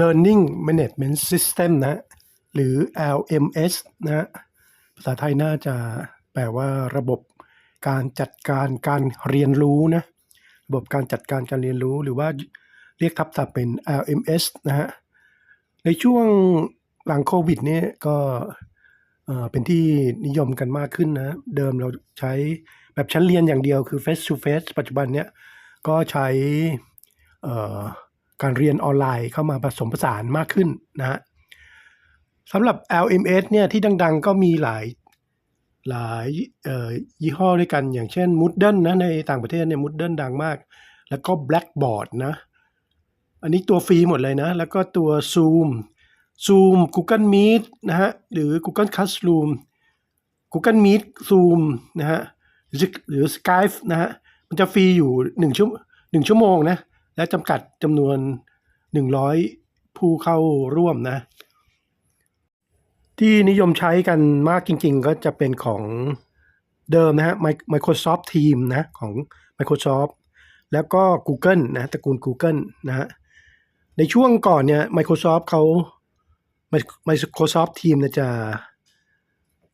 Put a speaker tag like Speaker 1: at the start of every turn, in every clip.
Speaker 1: Learning Management System นะหรือ LMS นะภาษาไทยน่าจะแปลว่าระบบการจัดการการเรียนรู้นะระบบการจัดการการเรียนรู้หรือว่าเรียกทับศัพท์เป็น LMS นะฮะในช่วงหลังโควิดเนี่ยก็เป็นที่นิยมกันมากขึ้นนะ เดิมเราใช้แบบชั้นเรียนอย่างเดียวคือ face to face ปัจจุบันเนี่ยก็ใช้ การเรียนออนไลน์เข้ามาผสมผสานมากขึ้นนะฮะสำหรับ LMS เนี่ยที่ดังๆก็มีหลายหลายยี่ห้อด้วยกันอย่างเช่น Moodle นะในต่างประเทศเนี่ย Moodle ดังมาก แล้วก็ Blackboard นะ อันนี้ตัวฟรีหมดเลยนะ แล้วก็ตัว Zoom Zoom Google Meet นะฮะหรือ Google Classroom Google Meet Zoom นะฮะหรือหรือ Skype นะฮะมันจะฟรีอยู่1ชั่วหนึ่งชั่วโมงนะ และจำกัดจำนวน 100 ผู้เข้าร่วมนะ ที่นิยมใช้กันมากจริง ๆ ก็จะเป็นของเดิมนะฮะ Microsoft Team นะ ของ Microsoft แล้วก็ Google นะตระกูล Google นะฮะในช่วงก่อนเนี่ย Microsoft เขา Microsoft Team นะจะ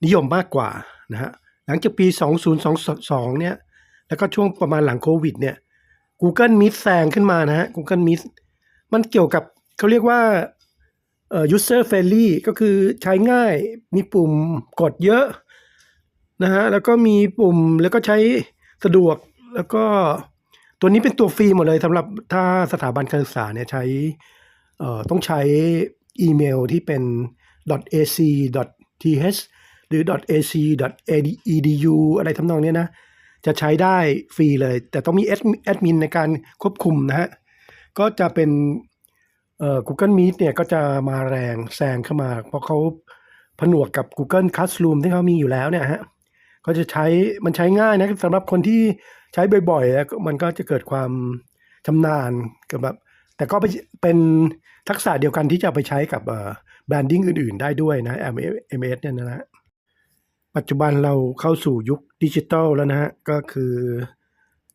Speaker 1: นิยมมากกว่านะฮะหลังจากปี 2022 เนี่ย แล้วก็ช่วงประมาณหลังโควิดเนี่ย Google Meet แซงขึ้นมานะฮะ Google Meet มันเกี่ยวกับเขาเรียกว่าเอ่อ user friendly ก็คือใช้ง่ายมีปุ่มกดเยอะนะฮะแล้วก็มีปุ่มแล้วก็ใช้สะดวกแล้วก็ตัวนี้เป็นตัวฟรีหมดเลยสำหรับถ้าสถาบันการศึกษาเนี่ยใช้เอ่อต้องใช้อีเมลที่เป็น .ac.th หรือ .ac.edu อะไรทำนองเนี้ยนะ จะใช้ได้ฟรีเลย แต่ต้องมีแอดมินในการควบคุมนะฮะ ก็จะเป็นเอ่อ Google Meet เนี่ยก็จะมาแรงแซงเข้ามา เพราะเขาผนวกกับ Google Classroom ที่เขามีอยู่แล้วเนี่ยฮะก็จะใช้มันใช้ง่ายนะสำหรับคนที่ใช้บ่อยๆแล้วมันก็จะเกิดความชำนาญกับแบบแต่ก็เป็นทักษะเดียวกันที่จะไปใช้กับแบรนดิ้งอื่นๆ ได้ด้วยนะ MS เนี่ยนะฮะ ปัจจุบันเราเข้าสู่ยุคดิจิทัลแล้วนะฮะ ก็คือ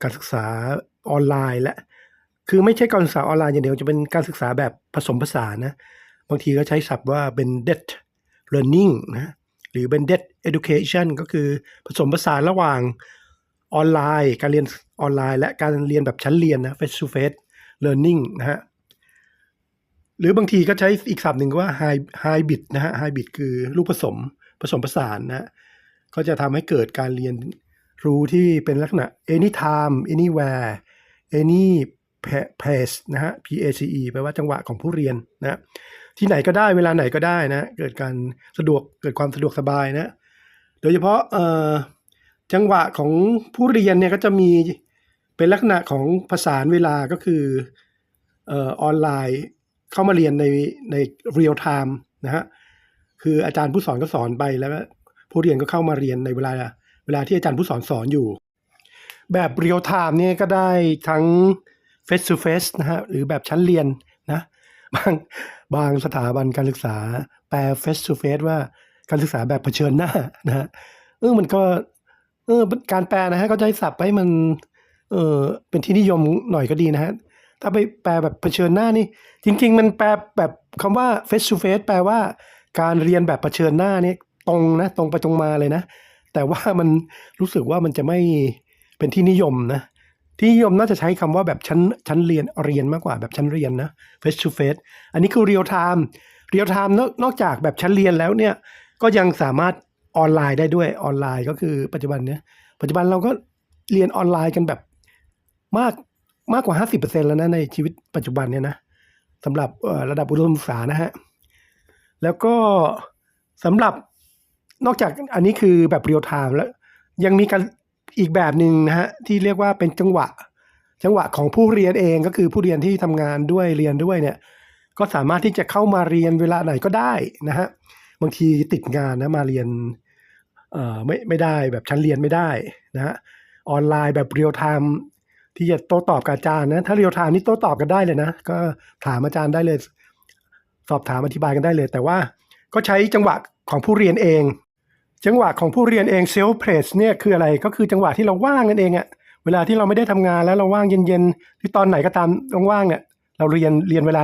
Speaker 1: การศึกษาออนไลน์และ คือไม่ใช่การศึกษาออนไลน์อย่างเดียวจะเป็นการศึกษาแบบผสมผสานนะ บางทีก็ใช้ศัพท์ว่าเป็น dead learning นะหรือ blended education ก็คือผสมผสานระหว่างออนไลน์ การเรียนออนไลน์ และการเรียนแบบชั้นเรียนนะ face to face learning นะฮะหรือบางทีก็ใช้อีกศัพท์หนึ่งว่า hybrid นะฮะ hybrid คือลูกผสม ผสมผสานนะก็จะทำให้เกิดการเรียนรู้ที่เป็นลักษณะ anytime anywhere any pa- pace นะฮะ PACE แปลว่าจังหวะของผู้เรียนนะที่ไหนก็ได้เวลาไหนก็ได้นะ เกิดการสะดวกเกิดความสะดวกสบายนะ โดยเฉพาะเอ่อจังหวะของผู้เรียนเนี่ยก็จะมีเป็นลักษณะของผสานเวลาก็คือออออนไลน์เข้ามาเรียนในในเรียลไทม์นะฮะ คืออาจารย์ผู้สอนก็สอนไปแล้วผู้เรียนก็เข้ามาเรียนในเวลาเวลาที่อาจารย์ผู้สอนสอนอยู่ แบบเรียลไทม์เนี่ยก็ได้ทั้ง face to face นะฮะหรือแบบชั้นเรียนนะบางบางสถาบันการศึกษา แปล face to face ว่าการศึกษาแบบเผชิญหน้านะฮะเออมันก็เออการแปลนะฮะก็จะใช้ศัพท์ให้มันเออเป็นที่นิยมหน่อยก็ดีนะฮะถ้าไปแปลแบบเผชิญหน้านี่ จริง ๆ มันแปลแบบคำว่า face to face แปลว่า การเรียนแบบเผชิญหน้าเนี่ยตรงนะตรงไปตรงมาเลยนะ แต่ว่ามันรู้สึกว่ามันจะไม่เป็นที่นิยมนะ ที่นิยมน่าจะใช้คำว่าแบบชั้นชั้นเรียนเรียนมากกว่าแบบชั้นเรียนนะ face to face อันนี้คือ real time real time นอกนอกจากแบบชั้นเรียนแล้วเนี่ยก็ยังสามารถออนไลน์ได้ด้วยออนไลน์ก็คือปัจจุบันเนี้ยปัจจุบันเราก็เรียนออนไลน์กันแบบมากมากกว่า 50%แล้วนะในชีวิตปัจจุบันเนี่ยนะสำหรับระดับอุดมศึกษานะฮะ แล้วก็สำหรับนอกจากอันนี้คือแบบเรียลไทม์แล้ว ยังมีการอีกแบบหนึ่งนะฮะที่เรียกว่าเป็นจังหวะ จังหวะของผู้เรียนเองก็คือผู้เรียนที่ทำงานด้วยเรียนด้วยเนี่ยก็สามารถที่จะเข้ามาเรียนเวลาไหนก็ได้นะฮะบางทีติดงานนะมาเรียนเอ่อไม่ไม่ได้แบบชั้นเรียนไม่ได้นะฮะออนไลน์แบบเรียลไทม์ที่จะโต้ตอบกับอาจารย์นะถ้าเรียลไทม์นี่โต้ตอบกันได้เลยนะ ก็ถามอาจารย์ได้เลย สอบถามอธิบายกันได้เลย แต่ว่าก็ใช้จังหวะของผู้เรียนเอง จังหวะของผู้เรียนเองเซลฟ์เพรสเนี่ยคืออะไรก็คือจังหวะที่เราว่างกันเองอะเวลาที่เราไม่ได้ทำงานแล้วเราว่างเย็นๆที่ตอนไหนก็ตามว่างๆเนี่ยเราเรียนเรียนเวลานั้น